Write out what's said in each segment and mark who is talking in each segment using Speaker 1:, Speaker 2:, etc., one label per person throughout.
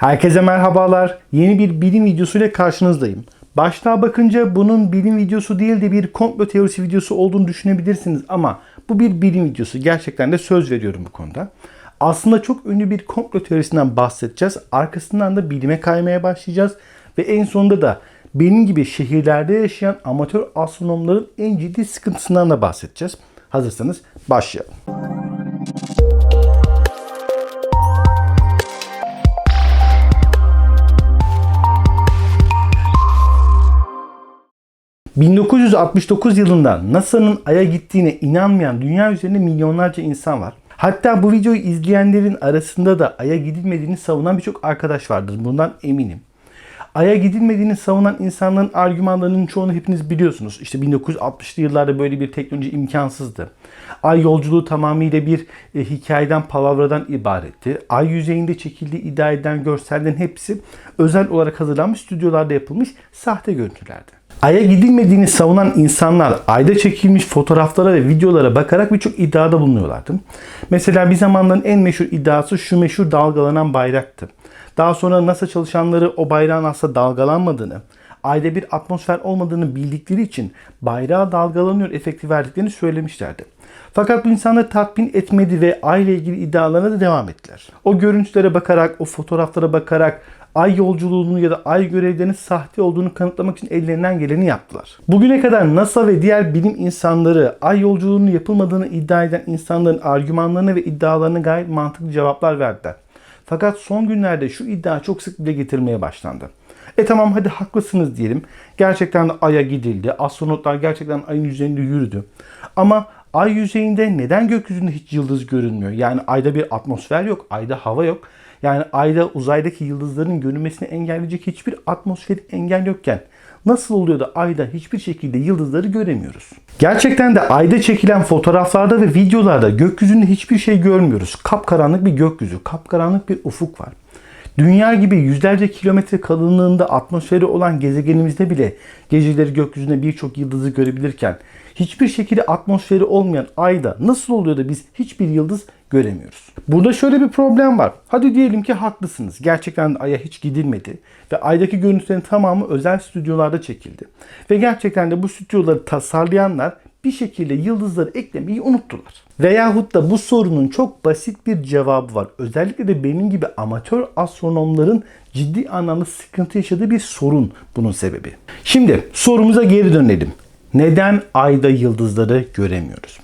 Speaker 1: Herkese merhabalar. Yeni bir bilim videosuyla karşınızdayım. Başlığa bakınca bunun bilim videosu değil de bir komplo teorisi videosu olduğunu düşünebilirsiniz ama bu bir bilim videosu. Gerçekten de söz veriyorum bu konuda. Aslında çok ünlü bir komplo teorisinden bahsedeceğiz. Arkasından da bilime kaymaya başlayacağız ve en sonunda da benim gibi şehirlerde yaşayan amatör astronomların en ciddi sıkıntısından da bahsedeceğiz. Hazırsanız başlayalım. ...1969 yılında NASA'nın Ay'a gittiğine inanmayan dünya üzerinde milyonlarca insan var. Hatta bu videoyu izleyenlerin arasında da Ay'a gidilmediğini savunan birçok arkadaş vardır. Bundan eminim. Ay'a gidilmediğini savunan insanların argümanlarının çoğunu hepiniz biliyorsunuz. İşte 1960'lı yıllarda böyle bir teknoloji imkansızdı. Ay yolculuğu tamamıyla bir e, hikayeden, palavradan ibaretti. Ay yüzeyinde çekildiği iddia edilen görsellerin hepsi özel olarak hazırlanmış stüdyolarda yapılmış sahte görüntülerdi. Ay'a gidilmediğini savunan insanlar ayda çekilmiş fotoğraflara ve videolara bakarak birçok iddiada bulunuyorlardı. Mesela bir zamanların en meşhur iddiası şu meşhur dalgalanan bayraktı. Daha sonra NASA çalışanları o bayrağın aslında dalgalanmadığını, ayda bir atmosfer olmadığını bildikleri için bayrağı dalgalanıyor efekti verdiklerini söylemişlerdi. Fakat bu insanları tatmin etmedi ve ay ilgili iddialarına da devam ettiler. O görüntülere bakarak, o fotoğraflara bakarak ay yolculuğunu ya da ay görevlerinin sahte olduğunu kanıtlamak için ellerinden geleni yaptılar. Bugüne kadar NASA ve diğer bilim insanları ay yolculuğunun yapılmadığını iddia eden insanların argümanlarına ve iddialarına gayet mantıklı cevaplar verdiler. Fakat son günlerde şu iddia çok sık dile getirilmeye başlandı. E tamam hadi haklısınız diyelim. Gerçekten de Ay'a gidildi. Astronotlar gerçekten Ay'ın üzerinde yürüdü. Ama Ay yüzeyinde neden gökyüzünde hiç yıldız görünmüyor? Yani Ay'da bir atmosfer yok, Ay'da hava yok. Yani Ay'da uzaydaki yıldızların görünmesini engelleyecek hiçbir atmosferik engel yokken nasıl oluyor da Ay'da hiçbir şekilde yıldızları göremiyoruz? Gerçekten de Ay'da çekilen fotoğraflarda ve videolarda gökyüzünde hiçbir şey görmüyoruz. Kapkaranlık bir gökyüzü, kapkaranlık bir ufuk var. Dünya gibi yüzlerce kilometre kalınlığında atmosferi olan gezegenimizde bile geceleri gökyüzünde birçok yıldızı görebilirken hiçbir şekilde atmosferi olmayan ayda nasıl oluyor da biz hiçbir yıldız göremiyoruz? Burada şöyle bir problem var. Hadi diyelim ki haklısınız. Gerçekten de aya hiç gidilmedi ve aydaki görüntülerin tamamı özel stüdyolarda çekildi. Ve gerçekten de bu stüdyoları tasarlayanlar bir şekilde yıldızları eklemeyi unuttular. Veyahut da bu sorunun çok basit bir cevabı var. Özellikle de benim gibi amatör astronomların ciddi anlamda sıkıntı yaşadığı bir sorun bunun sebebi. Şimdi sorumuza geri dönelim. Neden ayda yıldızları göremiyoruz?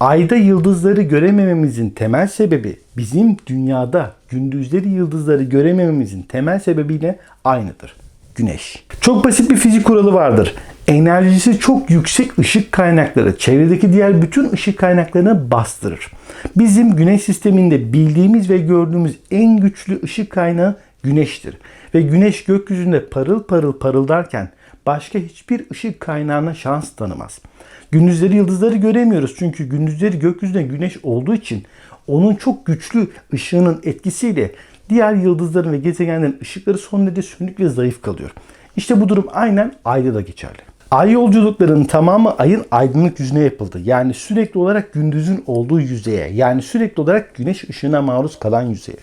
Speaker 1: Ayda yıldızları göremememizin temel sebebi bizim dünyada gündüzleri yıldızları göremememizin temel sebebiyle aynıdır. Güneş. Çok basit bir fizik kuralı vardır. Enerjisi çok yüksek ışık kaynakları çevredeki diğer bütün ışık kaynaklarını bastırır. Bizim güneş sisteminde bildiğimiz ve gördüğümüz en güçlü ışık kaynağı güneştir. Ve güneş gökyüzünde parıl parıl parıldarken başka hiçbir ışık kaynağına şans tanımaz. Gündüzleri yıldızları göremiyoruz çünkü gündüzleri gökyüzünde güneş olduğu için onun çok güçlü ışığının etkisiyle diğer yıldızların ve gezegenlerin ışıkları son derece sönük ve zayıf kalıyor. İşte bu durum aynen ayda da geçerli. Ay yolculuklarının tamamı ayın aydınlık yüzüne yapıldı. Yani sürekli olarak gündüzün olduğu yüzeye, yani sürekli olarak güneş ışığına maruz kalan yüzeye.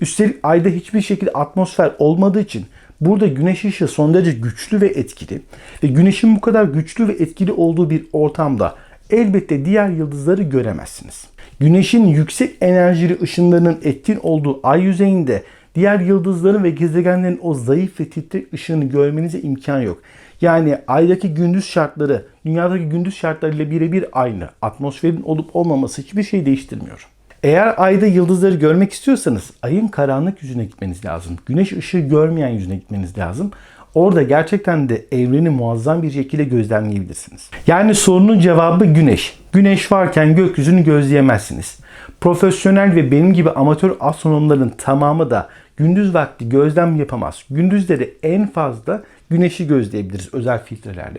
Speaker 1: Üstelik ayda hiçbir şekilde atmosfer olmadığı için burada güneş ışığı son derece güçlü ve etkili. Ve güneşin bu kadar güçlü ve etkili olduğu bir ortamda elbette diğer yıldızları göremezsiniz. Güneşin yüksek enerjili ışınlarının etkin olduğu ay yüzeyinde diğer yıldızların ve gezegenlerin o zayıf ve titrek ışığını görmenize imkan yok. Yani aydaki gündüz şartları dünyadaki gündüz şartlarıyla birebir aynı. Atmosferin olup olmaması hiçbir şey değiştirmiyor. Eğer ayda yıldızları görmek istiyorsanız ayın karanlık yüzüne gitmeniz lazım. Güneş ışığı görmeyen yüzüne gitmeniz lazım. Orada gerçekten de evreni muazzam bir şekilde gözlemleyebilirsiniz. Yani sorunun cevabı güneş. Güneş varken gökyüzünü gözleyemezsiniz. Profesyonel ve benim gibi amatör astronomların tamamı da gündüz vakti gözlem yapamaz. Gündüzleri en fazla güneşi gözleyebiliriz özel filtrelerle.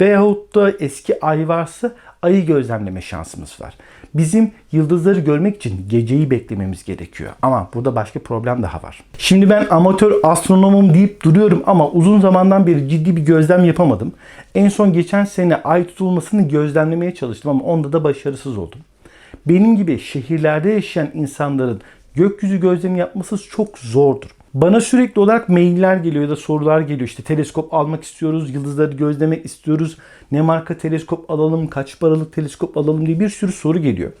Speaker 1: Veyahut da eski ay varsa ayı gözlemleme şansımız var. Bizim yıldızları görmek için geceyi beklememiz gerekiyor. Ama burada başka problem daha var. Şimdi ben amatör astronomum deyip duruyorum ama uzun zamandan beri ciddi bir gözlem yapamadım. En son geçen sene ay tutulmasını gözlemlemeye çalıştım ama onda da başarısız oldum. Benim gibi şehirlerde yaşayan insanların gökyüzü gözlemi yapması çok zordur. Bana sürekli olarak mailler geliyor ya da sorular geliyor. İşte teleskop almak istiyoruz, yıldızları gözlemek istiyoruz. Ne marka teleskop alalım, kaç paralık teleskop alalım diye bir sürü soru geliyor.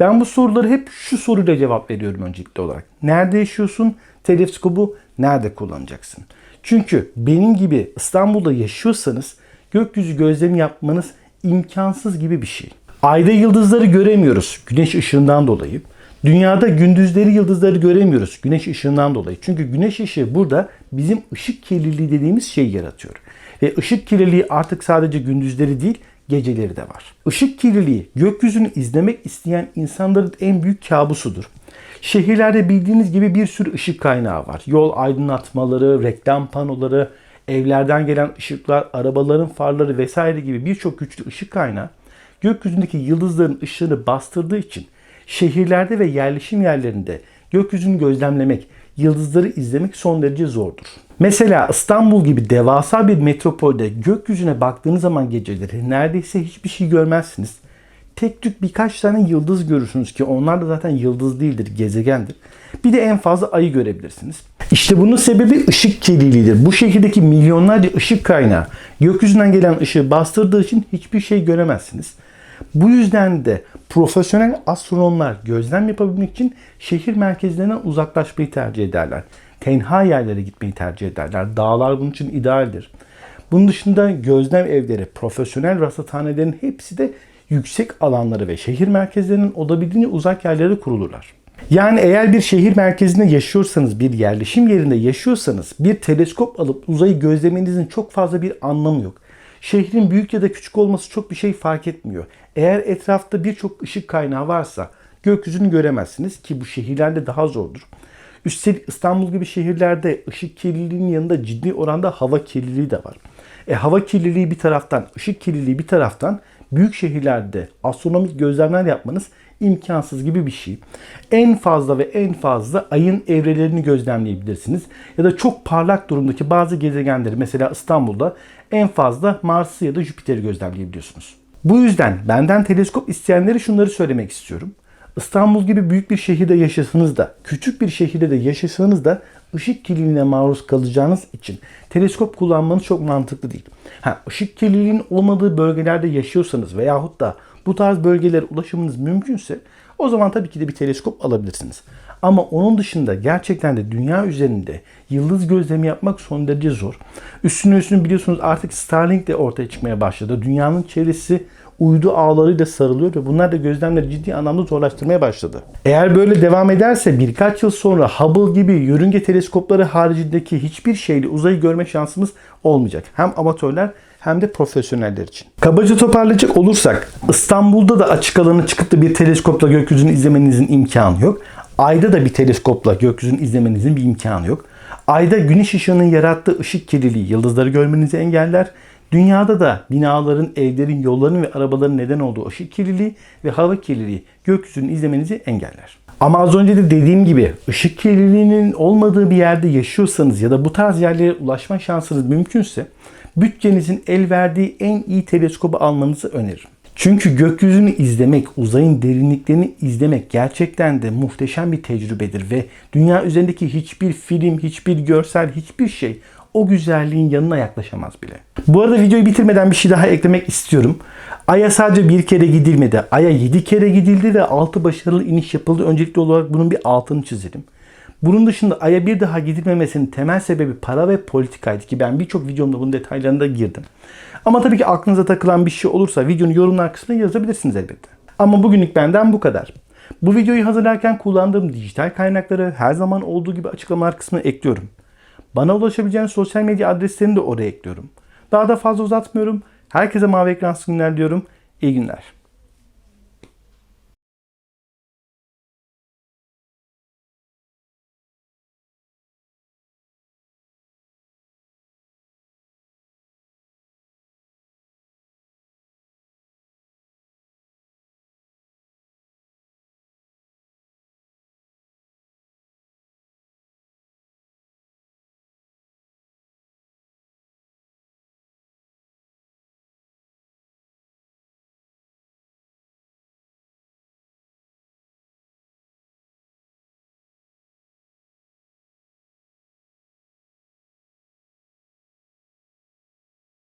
Speaker 1: Ben bu soruları hep şu soruyla cevap veriyorum öncelikli olarak. Nerede yaşıyorsun? Teleskobu nerede kullanacaksın? Çünkü benim gibi İstanbul'da yaşıyorsanız gökyüzü gözlemi yapmanız imkansız gibi bir şey. Ayda yıldızları göremiyoruz güneş ışığından dolayı. Dünyada gündüzleri yıldızları göremiyoruz güneş ışığından dolayı. Çünkü güneş ışığı burada bizim ışık kirliliği dediğimiz şeyi yaratıyor. Ve ışık kirliliği artık sadece gündüzleri değil geceleri de var. Işık kirliliği gökyüzünü izlemek isteyen insanların en büyük kabusudur. Şehirlerde bildiğiniz gibi bir sürü ışık kaynağı var. Yol aydınlatmaları, reklam panoları, evlerden gelen ışıklar, arabaların farları vesaire gibi birçok güçlü ışık kaynağı gökyüzündeki yıldızların ışığını bastırdığı için şehirlerde ve yerleşim yerlerinde gökyüzünü gözlemlemek, yıldızları izlemek son derece zordur. Mesela İstanbul gibi devasa bir metropolde gökyüzüne baktığınız zaman geceleri neredeyse hiçbir şey görmezsiniz. Tek tük birkaç tane yıldız görürsünüz ki onlar da zaten yıldız değildir, gezegendir. Bir de en fazla ayı görebilirsiniz. İşte bunun sebebi ışık kirliliğidir. Bu şehirdeki milyonlarca ışık kaynağı gökyüzünden gelen ışığı bastırdığı için hiçbir şey göremezsiniz. Bu yüzden de profesyonel astronomlar gözlem yapabilmek için şehir merkezlerinden uzaklaşmayı tercih ederler. Tenha yerlere gitmeyi tercih ederler. Dağlar bunun için idealdir. Bunun dışında gözlem evleri, profesyonel rasathanelerin hepsi de yüksek alanları ve şehir merkezlerinin olabildiğince uzak yerlere kurulurlar. Yani eğer bir şehir merkezinde yaşıyorsanız, bir yerleşim yerinde yaşıyorsanız bir teleskop alıp uzayı gözlemenizin çok fazla bir anlamı yok. Şehrin büyük ya da küçük olması çok bir şey fark etmiyor. Eğer etrafta birçok ışık kaynağı varsa gökyüzünü göremezsiniz ki bu şehirlerde daha zordur. Üstelik İstanbul gibi şehirlerde ışık kirliliğinin yanında ciddi oranda hava kirliliği de var. E, hava kirliliği bir taraftan, ışık kirliliği bir taraftan büyük şehirlerde astronomik gözlemler yapmanız imkansız gibi bir şey. En fazla ve en fazla ayın evrelerini gözlemleyebilirsiniz. Ya da çok parlak durumdaki bazı gezegenleri mesela İstanbul'da en fazla Mars'ı ya da Jüpiter'i gözlemleyebiliyorsunuz. Bu yüzden benden teleskop isteyenlere şunları söylemek istiyorum. İstanbul gibi büyük bir şehirde yaşasanız da, küçük bir şehirde de yaşasanız da ışık kirliliğine maruz kalacağınız için teleskop kullanmanız çok mantıklı değil. Ha, ışık kirliliğinin olmadığı bölgelerde yaşıyorsanız veyahut da bu tarz bölgelere ulaşımınız mümkünse o zaman tabii ki de bir teleskop alabilirsiniz. Ama onun dışında gerçekten de dünya üzerinde yıldız gözlemi yapmak son derece zor. Üstüne üstüne biliyorsunuz artık Starlink de ortaya çıkmaya başladı. Dünyanın çevresi uydu ağlarıyla sarılıyor ve bunlar da gözlemleri ciddi anlamda zorlaştırmaya başladı. Eğer böyle devam ederse birkaç yıl sonra Hubble gibi yörünge teleskopları haricindeki hiçbir şeyle uzayı görme şansımız olmayacak. Hem amatörler hem de profesyoneller için. Kabaca toparlayacak olursak İstanbul'da da açık alana çıkıp da bir teleskopla gökyüzünü izlemenizin imkanı yok. Ayda da bir teleskopla gökyüzünü izlemenizin bir imkanı yok. Ayda güneş ışığının yarattığı ışık kirliliği yıldızları görmenizi engeller. Dünyada da binaların, evlerin, yolların ve arabaların neden olduğu ışık kirliliği ve hava kirliliği gökyüzünü izlemenizi engeller. Ama az önce de dediğim gibi ışık kirliliğinin olmadığı bir yerde yaşıyorsanız ya da bu tarz yerlere ulaşma şansınız mümkünse bütçenizin el verdiği en iyi teleskobu almanızı öneririm. Çünkü gökyüzünü izlemek, uzayın derinliklerini izlemek gerçekten de muhteşem bir tecrübedir ve dünya üzerindeki hiçbir film, hiçbir görsel, hiçbir şey o güzelliğin yanına yaklaşamaz bile. Bu arada videoyu bitirmeden bir şey daha eklemek istiyorum. Ay'a sadece bir kere gidilmedi. Ay'a 7 kere gidildi ve 6 başarılı iniş yapıldı. Öncelikli olarak bunun bir altını çizelim. Bunun dışında Ay'a bir daha gidilmemesinin temel sebebi para ve politikaydı ki ben birçok videomda bunun detaylarına girdim. Ama tabii ki aklınıza takılan bir şey olursa videonun yorumlar kısmına yazabilirsiniz elbette. Ama bugünlük benden bu kadar. Bu videoyu hazırlarken kullandığım dijital kaynakları her zaman olduğu gibi açıklamalar kısmına ekliyorum. Bana ulaşabileceğiniz sosyal medya adreslerini de oraya ekliyorum. Daha da fazla uzatmıyorum. Herkese mavi ekran günler diyorum. İyi günler.